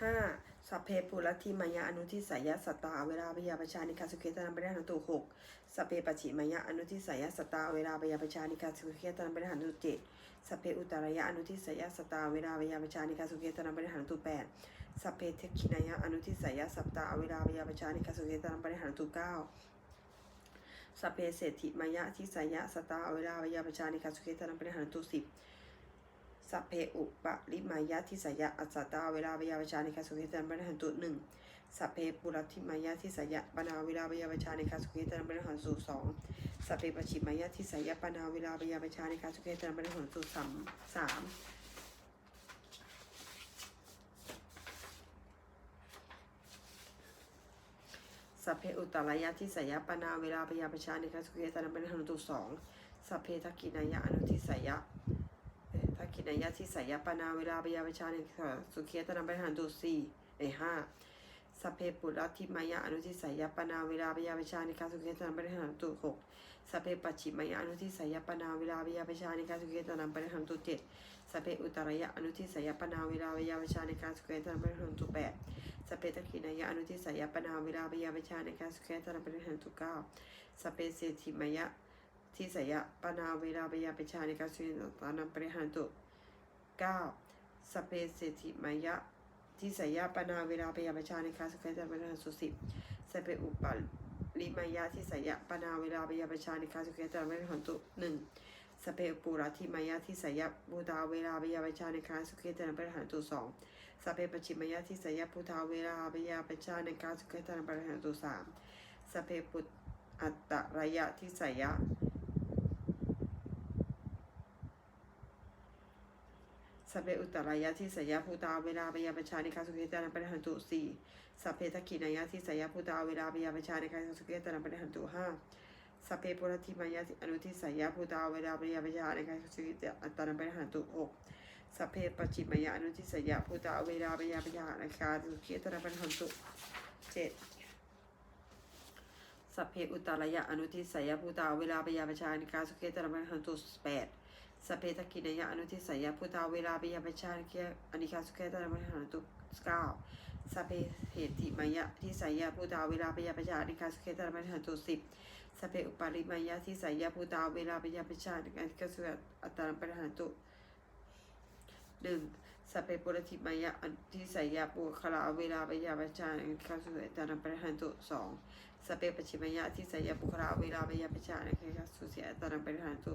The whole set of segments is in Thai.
ห้าสัพเพปุรติมายะอนุทิสายะสตตา เวลาปยาปชานิคาสุเกตนันบริหารตุหกสัพเพปัจฉิมายะอนุทิสายะสตตา เวลาปยาปชานิคาสุเกตนันบริหารตุเจ็ดสัพเพอุตรายะอนุทิสายะสตตา เวลาปยาปชานิคาสุเกตนันบริหารตุแปดสัพเพเทคินายะอนุทิสายะสัตตา เวลาปยาปชานิคาสุเกตนันบริหารตุเก้าสพเพเศรษฐิมายะทิสายะสตาเวลาวยาปชานิคาสุเกตนังปริหารตุสิบ สัพเพอุปะลิมายะทิสยะอัสสตาเวลาวยาปชาในคาสุเกตนังปริหารตุหนึ่งสัพเพปุรติมายะทิสยะปนาเวลาวยาปชาในคาสุเกตนังปริหารตุสองสัพเพปชิมายะทิสยะปนาเวลาวยาปชาในคาสุเกตนังปริหารตุสามสามสัพเพอุตตรายะทิสยะปนาเวลาปยาปชาในคาสุเกตานัมเป็นหนุตุสองสัพเพทักกินายะอนุทิสยะ นายะทิสายปนาเวลาปยาปชานิคาสุเกตนัมเป็นหนุตุสี่เอห้าสัพเพปุรัติมายะอนุทิสายปนาเวลาปยาปชานิคาสุเกตานัมเป็นหนุตุหกสัพเพปัจฉิมายะอนุทิสายปนาเวลาปยาปชานิคาสุเกตานัมเป็นหนุตุเจ็ดสัพเพอุตรายะอนุทิสายปนาเวลาปยาปชานิคาสุเกตานัมเป็นหนุตุแปดสเปตกินายะอนุทิสายปนาเวลาปยาปชาในการสุขแคตนาปริหารตุเก้าสเปเศรษฐิมายะทิสายปนาเวลาปยาปชาในการสุขตานาปริหารตุ เก้าสเปเศรษฐิมายะทิสายปนาเวลาปยาปชาในการสุขแคตนาปริหาสุสิสเปอุปลิมายะทิสายปนาเวลาปยาปชาในการสุขแคตนาปริหารตุหนึ่งสเปปุราธิมายะทิสายบูตาเวลาปยาปชาในการสุขแคตนาปริหารตุสองสเพปชิมยะทิสยพุทธาเวลาปยาปชาในการสุขตานบริหารตุสามสเพปุตอัตตระยะทิสยะ สัพเพอุตตรายะทิสยพุทธาเวลาปยาปชาในกาสุขตานบริหารตุสี่สัพเพทักขินายะทิสยพุทธาเวลาปยาปชาในกาสุขตานบริหารตุห้าสัพเพปุรติมายะอนุทิสยพุทธาเวลาปยาปชาในกาสุขตานบริหารตุหกสัพเพปจิมายะอนุทิสยะพุทธาเวลาปยาปยานาคาสุขีตระปันหันตุเจ็ดสัพเพอุตตรายะอนุทิสยะพุทธาเวลาปยาปชานิกาสุขีตระปันหันตุแปด สเพตกินายะอนุทิสยะพุทธาเวลาปยาปชานิกาอนิกาสุขีตระปันหันตุเก้าสเพเหติมายะทิสยะพุทธาเวลาปยาปชาอนิกาสุขีตระปันหันตุสิบสเพอุปาริมายะทิสยะพุทธาเวลาปยาปชาอนิกาสุขีอัตตระปันหันตุหนึ่งสัพเพปุรติมายะอันทิสายะปุคลาเวลาปยาปชาในข้าสุเอตานัปริหันตุสองสัพเพปชิมายะทิสายะปุคลาเวลาปยาปชาในข้าสุเอตานัปริหันตุ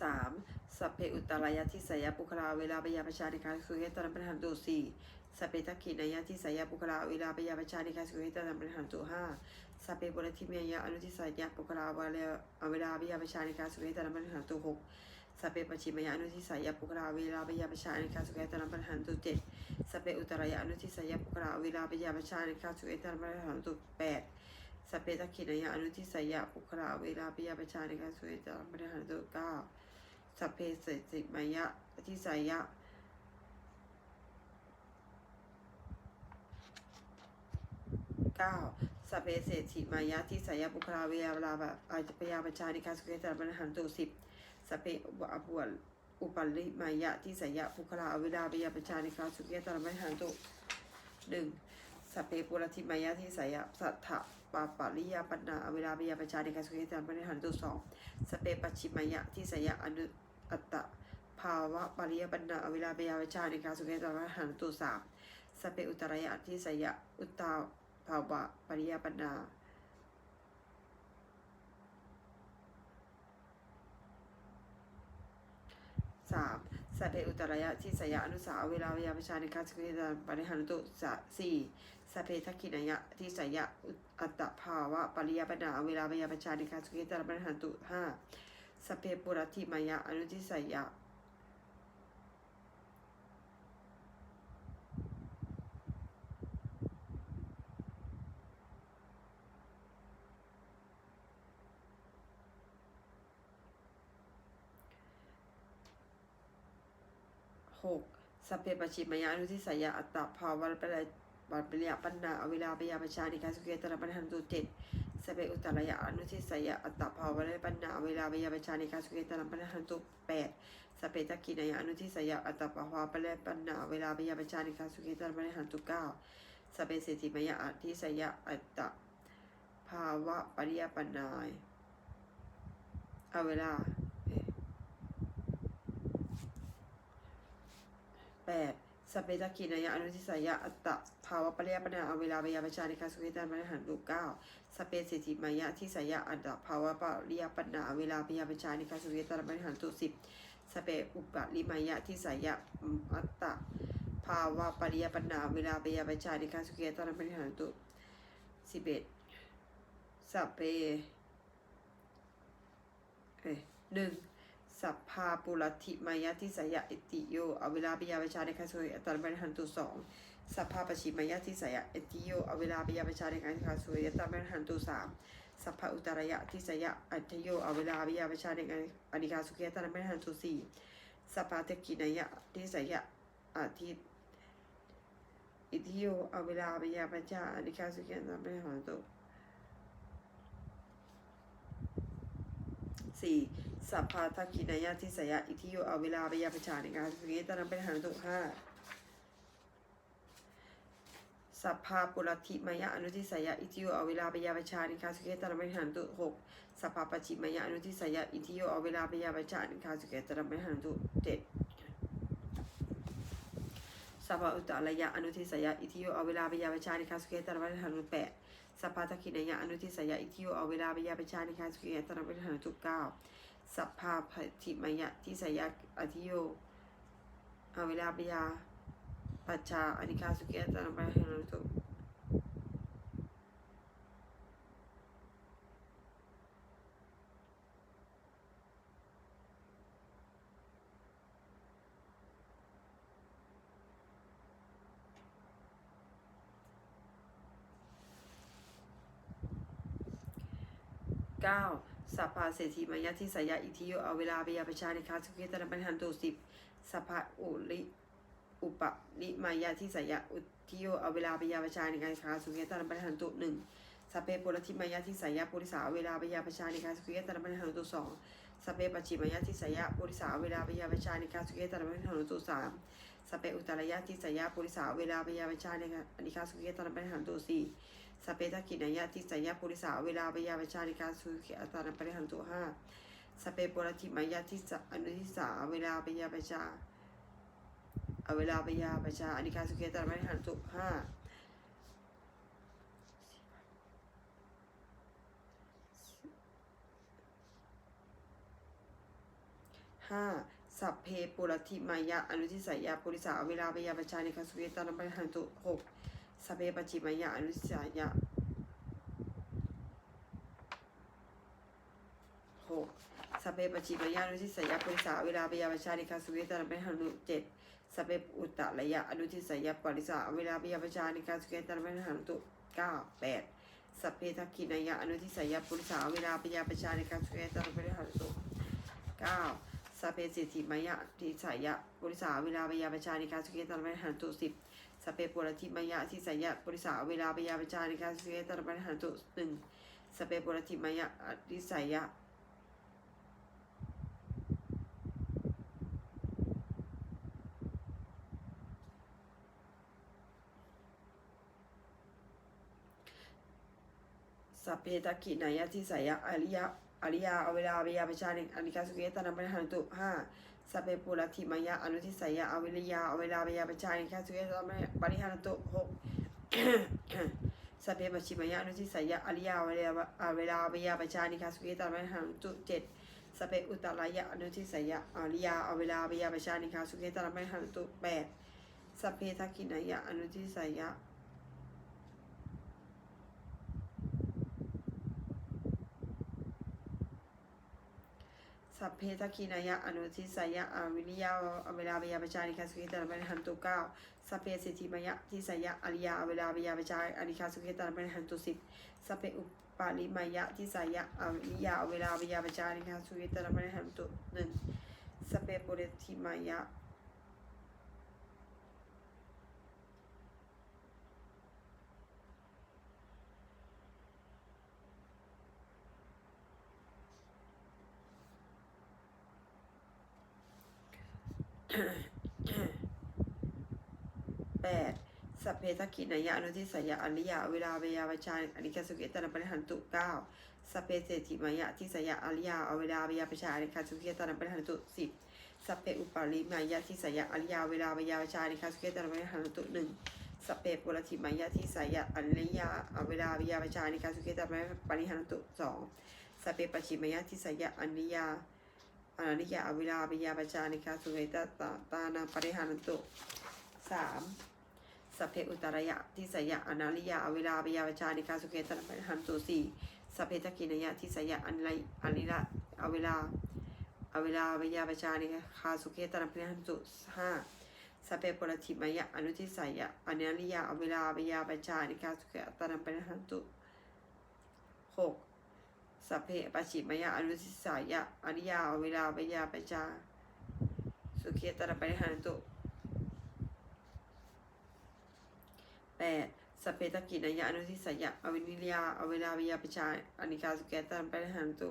สาม สัพเพอุตตรายะทิสยะปุคลาเวลาปยาปชาในข้าสุเอตานัปริหันตุสี่สัพเพทักขินายะทิสยะปุคลาเวลาปยาปชาในข้าสุเอตานัปริหันตุห้าสัพเพปุรติเมียะอนุทิสายะปุคลาวาเลเวลาปยาปชาในการสุขตานปัญหาตุหกสัพเพปชิมยะอนุทิสายะปุคลาเวลาปยาปชาในการสุขตานปัญหาตุเจ็ดสัพเพอุตรายะอนุทิสายะปุคลาเวลาปยาปชาในการสุขตานปัญหาตุแปดสัพเพทักขินายะอนุทิสายะปุคลาเวลาปยาปชาในการสุขตานปัญหาตุเก้า สัพเพเสติมยะทิสายะเก้าสัพเพเศรษฐิมายะที่สายบุคลาเวลาลาแบบอาจจะพยาประชานิการสุขเจริญบริหารตัวสิบสัพเพอปอภวรอุปัลลิมายะที่สายบุคลาเวลาพยาประชานิการสุขเจริญบริหารตัวหนึ่งสัพเพปุรติมายะที่สายสัทธะปาปาริยาปนาเวลาพยาประชานิการสุขเจริญบริหารตัวสองสัพเพปัจฉิมายะที่สายอนุ อัตตภาวะปริยปัญนาเวลาพยาประชาในการสุขเจริญบริหารตัวสามสเพอุตรายะที่สายอุตตาภาวะปริยปัญนาสามสัพเพอุตรายะที่สยะอนุสาวเวลาวยาประชาในการสกิจารปริหารตุสะสี่สัพเพทักขินายะที่สยะอัตตภาวะปริยปัญนาเวลาวยาประชาในการสกิจารปริหารตุห้า สัพเพปุรติมายะอนุทิสยะหกสัพเพปชิมายาอนุทิสยาอัตตาภาวะปะ เลยบัปริยปันนาอเวลาปยาปชานิกาสุเกตระปันหันตุเจ็ดสเพอุตตรยาอนุทิสยาอัตตาภาวะปันนาอเวลาปยาปชานิกาสุเกตระปันหันตุแปดสเพทักกินายาอนุทิสยาอัตตาภาวะปะเลยปันนาเวลาปยาปชานิกาสุเกตระปันหันตุเก้าสเพเศรษฐิมยาอทิสยาอัตตาภาวะปริยปันนายเอาเวลาแปด สพเปตกินายะอนุทิสายะอัตตะภาวะปริยปัญหาเอาเวลาปยาประชาในการสุขิตานบริหารลูกเก้าสพเปสิทธิมายะที่สายะอัตตะภาวะปริยปัญหาเอาเวลาปยาประชาในการสุขิตานบริหารตุสิบสพเปอุปลิมายะที่สายะอัตตะภาวะปริยปัญหาเวลาปยาประชาในการสุขิตานบริหารตุสิบเอ็ดสพเปเอ้หนึ่ง สัพพาปุรติมายะทิสยะอิติโยอเวลาปิยาประชาในการสวยอัตตาบริหันตุสองสัพพาปชิมายะทิสยะอิติโยอเวลาปิยาประชาในการสวยอัตตาบริหันตุสามสัพพอุตรยะทิสยะอัตโยอเวลาปิยาประชาในการอนิกาสุขีอัตตาบริหันตุสี่สัพพะเทกินายะทิสยะอาทิอิติโยอเวลาปิยาประชาอนิกาสุขีอัตตาบริหันตุสี่ สัพพาทักกินายาทิสยะอิทิโยเอาเวลาไปยาประชาในการสุกิตานเป็นหารตุห้าสัพพาปุรติมายะอนุทิสยะอิทิโยเอาเวลาไปยาประชาในการสุกิตานเป็นหารตุหกสัพพาปจิมายะอนุทิสยะอิทิโยเอาเวลาไปยาประชาในการสุกิตานเป็นหารตุเจ็ดสัพพะอุตตรยะอนุทิสยะอิทิโยเอาเวลาไปยาประชาในการสุกิตานเป็นหารตุแปดสัพพาทักกินายะอนุทิสยะอิทิโยเอาเวลาไปยาประชาในการสุกิตานเป็นหารตุเก้า สัพพาปฏิมยะที่สยะอธิโยอเวลาปยาปัจจาอนิคาสุเกตตานไปหันตุเก้า สัพพาเศรษฐีมายะที่สยะอิทิโยเอาเวลาปยาประชานิคาสุเกตตานไปหันตุสิบสัพพะอุลิอุปนิมายะที่สยะอุทิโยเอาเวลาปยาประชานิคาสุเกตตานไปหันตุหนึ่งสัพเพปุรธิมายะที่สยะปุริสาเวลาปยาประชานิคาสุเกตตานไปหันตุสองสัพเพปัจฉิมายะที่สยะปุริสาเวลาปยาประชานิคาสุเกตตานไปหันตุสามสัพเพอุตตรยะที่สยะปุริสาเวลาปยาประชานิคาสุเกตตานไปหันตุสี่ สเปตกินายะทิสยะปุริสาเวลาปยาปชานิการสุขีอัตานปริหันตุห้าสเปปุรติมายะทิสอนุทิสาเวลาปยาปชาอเวลาปยาปชาอนิการสุขีอัตานปริหันตุห้าห้าสัพเพปุรติมายะอนุทิสยะปุริสาเวลาปยาปชานิการสุขีอัตานัปริหันตุหก สเพปจิมายะอนุสายะหกสเพปจิมายะอนุทิสยะปุริสาเวลาปยาปชานิคาสุเวตาเป็นหันุเจ็ดสพเพอุตตะระยะอนุทิสยะปริสาเวลาปยาปชานิคาสุเวตาเป็นหันุเก้าแปดสพเพทักขินายะอนุทิสยะปุริสาเวลาปยาปชานิคาสุเวตาเป็นหันุเก้าสพเพสิทธิมายะทิสายะปุริสาเวลาปยาปชานิคาสุเวตาเป็นหันุสิบ สเปปุรติมายะที่สยะบริษาเวลาปยาปจาริกาสเกตระปัญหาตุหนึ่งสเปปุรติมายะอธิสยะสัพเพตกินายะที่สยะอริยะอริยาเอาเวลาปยาปจาริอนิกาสเกตระปัญหาตุห้า สเปปุรติมายะอนุทิสยะอเวริยาอเวลาปยาปชานิคาสุเกตปริหารตุหกสเปปชิมายะอนุทิสยะอริยาเวลาเวลาปยาปชานิคาสุเกตปริหารตุเจ็ดสเปอุตรายะอนุทิสยะอริยาอเวลาปยาปชานิคาสุเกตปริหารตุแปดสเปทักขินายะอนุทิสยะ สัพเพทักขินายะอนุทิสายะอวิริยาอเวลาปยาปจาริคาสุขิตระเป็นหันตุเก้าสัพเพสิทธิมายะทิสายะอริยาอเวลาปยาปจาอนิคาสุขิตระเป็นหันตุสิบสัพเพอุปาลิมายะทิสายะอวิริยาอเวลาปยาปจาริคาสุขิตระเป็นหันตุหนึ่งสัพเพปุเรติมายะ แปดสัพเพทักขินายะอนุทิสยะอริยาเวลาเวยาวชาอนิกาสุเกตนะปริหันตุเก้าสัพเพเศรษฐิมายะทิสยะอริยาเวลาเวยาปชาอนิกาสุเกตนะปริหันตุสิบสัพเพอุปาลิมายะทิสยะอริยาเวลาเวยาวชาอนิกาสุเกตนะปริหันตุหนึ่งสัพเพปุรธิมายะทิสายะอริยาเวลาเวยาวชาอนิกาสุเกตนะปริหันตุสองสัพเพปัจฉิมายะทิสายะอริยา อนิยาอวิลาปิยาปจานิกาสุเวตตาตานาปริหานันตุสามสัพเพอุตรยะทิสยะอนาลิยาอวิลาปิยาปจานิกาสุเกตนะปริหานันตุสี่สัพเพตกินยะทิสยะอันไลอันิละอวิลาอวิลาปิยาปจานิกาสุเกตนะปริหานันตุห้าสัพเพปุรธิมยะอนุทิสยะอนาลิยาอวิลาปิยาปจานิกาสุเกตนะปริหานันตุหก สัพเพปชิมยะอนุสิสายะอริยาเวลาปยาปจาสุขีตระปริหารตุแปดสัพเพตกินายะอนุสิสายะอวินิยาอเวลาปยาปจาอนิกาสุเกตระปริหารตุ